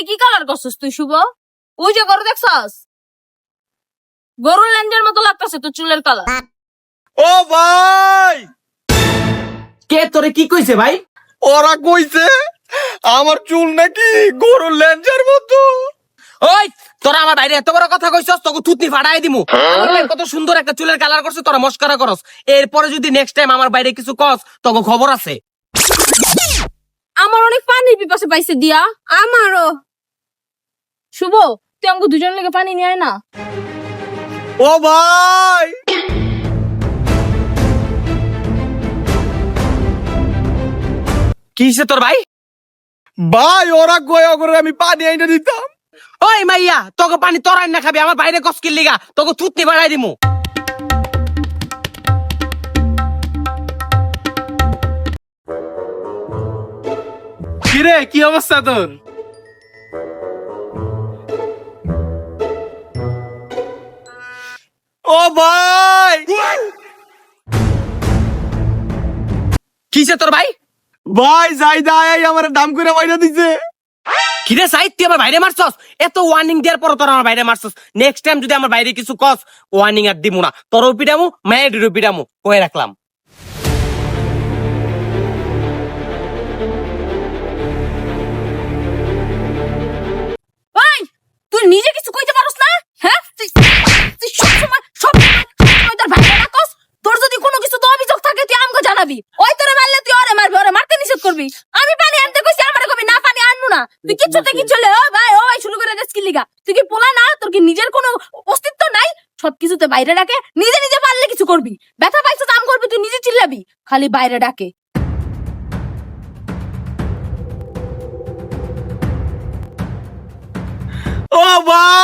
বাইরে কি কালার করছিস তুই শুভ? ওই যে গরু দেখছস? গরুর লেঞ্জের মতো লাগতেছে তোর চুলের কালার। ও ভাই! কে তোরে কি কইছে ভাই? ওরা কইছে আমার চুল নাকি গরুর ল্যাঞ্জার মতো। ওই তোরা আমার বাইরে এত বড় কথা কইছস তোকে থুতনি ফাড়াই দিমু। আমার কত সুন্দর একটা চুলের কালার করছে তোরা মস্কারা করস। এরপরে যদি নেক্সট টাইম আমার বাইরে কিছু কস তোকে খবর আছে। আমার অনেক পানির পিপাসে পাইছে দিয়া আমারও। শুভ তুই আমাকে দুজন লেগে পানি নিয়ে আয় না। ও ভাই! কি হইছে তোর ভাই? ভাই ওরা গয়া করে আমি পানি আইনা দিতাম। ওই মাইয়া তোকে পানি তোরাই না খাবি আমার বাইরে কসকির লিগা তোকে থুতনি বাড়াই দিমু। কিরে কি অবস্থা তোর? ভাই। কিসে তোর ভাই? ভাই যাই দাই আমার দাম করে মাইনা দিছে। কিরে সাইদ তুই আমার বাইরে মারছস? এত ওয়ার্নিং দেওয়ার পর তোর আমার বাইরে মারছস। নেক্সট টাইম যদি আমার বাইরে কিছু কস ওয়ার্নিং আর দিমু না। তোর পিটামু মায়ের পিটামু কয়ে রাখলাম। জানাবি ওই তোরে মারলে তুই ওরে মারবি ওরে মারতে নিষেধ করবি। আমি পানি আনতে কইছি আমারে কবি না পানি আনব না। তুই কিচ্ছুতে কিচ্ছু লে ও ভাই ও ভাই শুরু করে দেস কি লিগা। তুই কি পোলা না? তোর কি নিজের কোনো অস্তিত্ব নাই? সব কিছুতে বাইরে ডাকে নিজে নিজে পারলে কিছু করবি। ব্যথা পাইছিস আম করবি তুই নিজে চিল্লাবি খালি বাইরে ডাকে। ও ভাই!